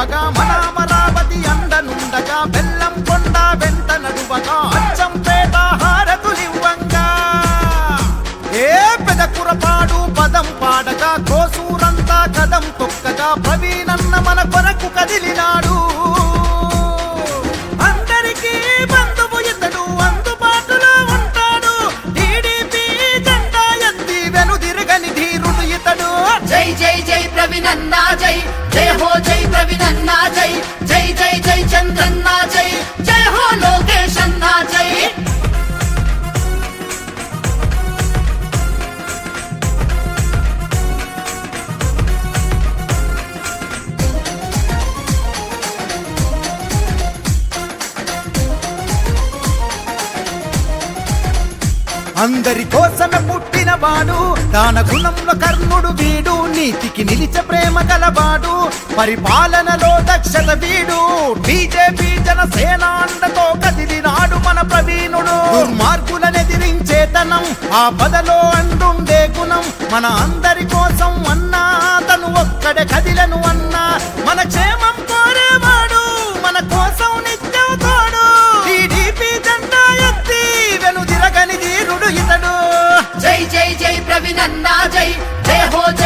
నడువగా మన అమరావతి అండనుండగా బెల్లం కొండ వెంట నడువగా అచ్చం పేట హారతులివ్వంగా ఏ పెదకురపాడు పదం పాడగా కోసూరంతా కదం తొక్కగా ప్రవీణన్న మన కొరకు కదిలినాడు. జై జై జై ప్రవినందా జై జై హో జై ప్రవీణన్న జై జై జై జై చంద్రన్న జై జయ హో లోకేష్ అన్న జై అందరి కోసమే గలవాడు. దాన గుణంలో కర్ణుడు వీడు. నీతికి నిలిచ ప్రేమ గలవాడు. పరిపాలనలో దక్షత వీడు. బీజేపీ జనసేన అండతో కదిలినాడు మన ప్రవీణుడు. దుర్మార్గులనెదిరించేతనం ఆ పదలో అండుండే గుణం మన అందరి కోసం జై జై జై ప్రవీణన్న జై. జయ హో జై జై